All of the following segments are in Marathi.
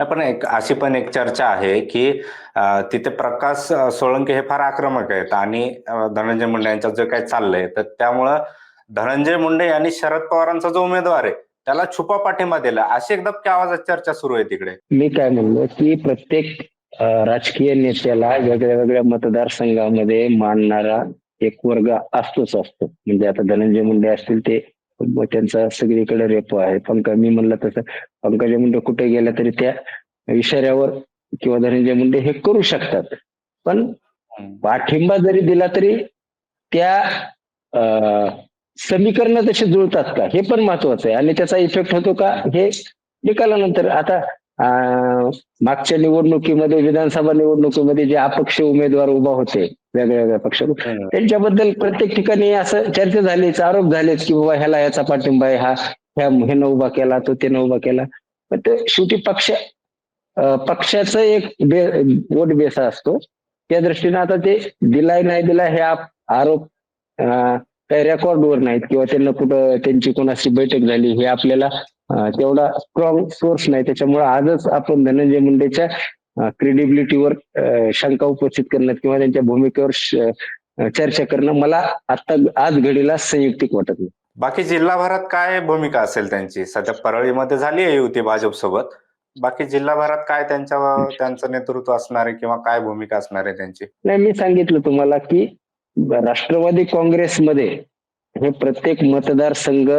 पण एक अशी पण एक चर्चा आहे की तिथे प्रकाश सोळंकी हे फार आक्रमक आहेत आणि धनंजय मुंडे यांचा जे काही चाललंय तर त्यामुळं धनंजय मुंडे यांनी शरद पवारांचा जो उमेदवार आहे त्याला छुपा पाठिंबा दिला. अशी एकदम त्या आवाजात चर्चा सुरू आहे तिकडे. मी काय म्हणलो की प्रत्येक राजकीय नेत्याला वेगळ्या वेगळ्या मतदारसंघामध्ये मांडणारा एक वर्ग असतोच असतो. म्हणजे आता धनंजय मुंडे असतील ते त्यांचा सगळीकडे रेपो आहे. पंकज मी म्हणलं तसं पंकजा मुंडे कुठे गेल्या तरी त्या इशाऱ्यावर किंवा धनंजय मुंडे हे करू शकतात. पण पाठिंबा जरी दिला तरी त्या समीकरण समीकरणं तशी जुळतात का? हे पण महत्वाचं आहे. आणि त्याचा इफेक्ट होतो का? हे निकालानंतर. आता मागच्या निवडणुकीमध्ये विधानसभा निवडणुकीमध्ये जे अपक्ष उमेदवार उभा होते वेगळ्या वेगळ्या पक्षातून त्यांच्याबद्दल प्रत्येक ठिकाणी असं चर्चा झालीच आरोप झालेच की बाबा ह्याला याचा पाठिंबा आहे हा ह्या ह्यानं उभा केला तो त्यानं उभा केला. पण ते शेवटी पक्ष पक्षाचं एक बे वोट बेसा असतो. त्या दृष्टीने आता ते दिलाय नाही दिलाय हे आप- आरोप काही रेकॉर्डवर नाहीत किंवा त्यांना कुठं त्यांची कोणाशी बैठक झाली हे आपल्याला तेवढा स्ट्रॉंग सोर्स नाही. त्याच्यामुळे आजच आपण धनंजय मुंडेच्या क्रेडिबिलिटीवर शंका उपस्थित करणं किंवा त्यांच्या भूमिकेवर चर्चा करणं मला आता आज घडीला संयुक्तिक वाटत नाही. बाकी जिल्हाभरात काय भूमिका असेल त्यांची? सध्या परळीमध्ये झाली आहे युती भाजपसोबत बाकी जिल्हाभरात काय त्यांच्या त्यांचं नेतृत्व असणार आहे किंवा काय भूमिका असणार आहे त्यांची? नाही मी सांगितलं तुम्हाला की राष्ट्रवादी काँग्रेसमध्ये हे प्रत्येक मतदारसंघ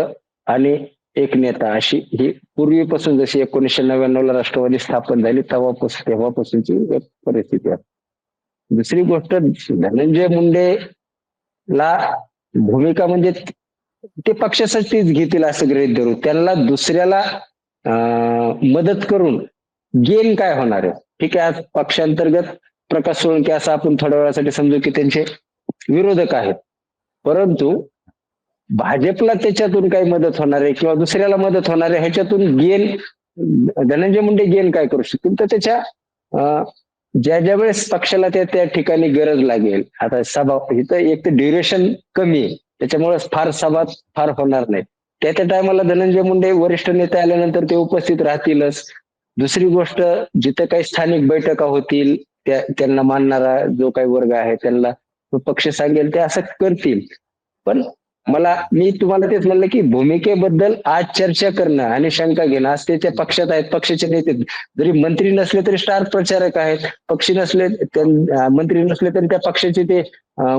आणि एक नेता अशी ही पूर्वीपासून जशी एकोणीसशे नव्याण्णव ला राष्ट्रवादी स्थापन झाली तेव्हापासून तेव्हापासूनची एक परिस्थिती आहे. दुसरी गोष्ट धनंजय मुंडे ला भूमिका म्हणजे ते पक्षासाठीच घेतील असं गृहीत धरू. त्यांना दुसऱ्याला मदत करून गेन काय होणार आहे? ठीक आहे आज पक्षांतर्गत प्रकाश सोळंके असं आपण थोड्या वेळासाठी समजू की त्यांचे विरोधक आहेत. परंतु भाजपला त्याच्यातून काही मदत होणार आहे किंवा दुसऱ्याला मदत होणार आहे ह्याच्यातून गेन धनंजय मुंडे गेन काय करू शकतील? तर त्याच्या ज्या ज्या वेळेस पक्षाला त्या त्या ठिकाणी गरज लागेल आता सभा इथं एक तर ड्युरेशन कमी आहे त्याच्यामुळे फार सभा फार होणार नाही. त्या त्या टायमाला धनंजय मुंडे वरिष्ठ नेते आल्यानंतर ते उपस्थित राहतीलच. दुसरी गोष्ट जिथं काही स्थानिक बैठका होतील त्या त्यांना मानणारा जो काही वर्ग आहे त्यांना तो पक्ष सांगेल ते असं करतील. पण मला मी तुम्हाला तेच म्हणलं की भूमिकेबद्दल आज चर्चा करणं आणि शंका घेणं आज ते त्या पक्षात आहेत पक्षाचे नेते. जरी मंत्री नसले तरी स्टार प्रचारक आहेत. पक्षी नसले मंत्री नसले तरी त्या पक्षाचे ते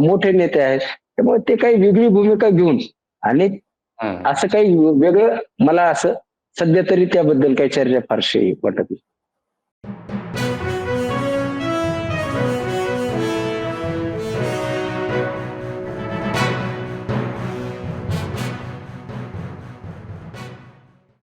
मोठे नेते आहेत. त्यामुळे ते काही वेगळी भूमिका घेऊन आणि. असं काही वेगळं मला असं सध्या तरी त्याबद्दल काही चर्चा फारशी वाटत नाही.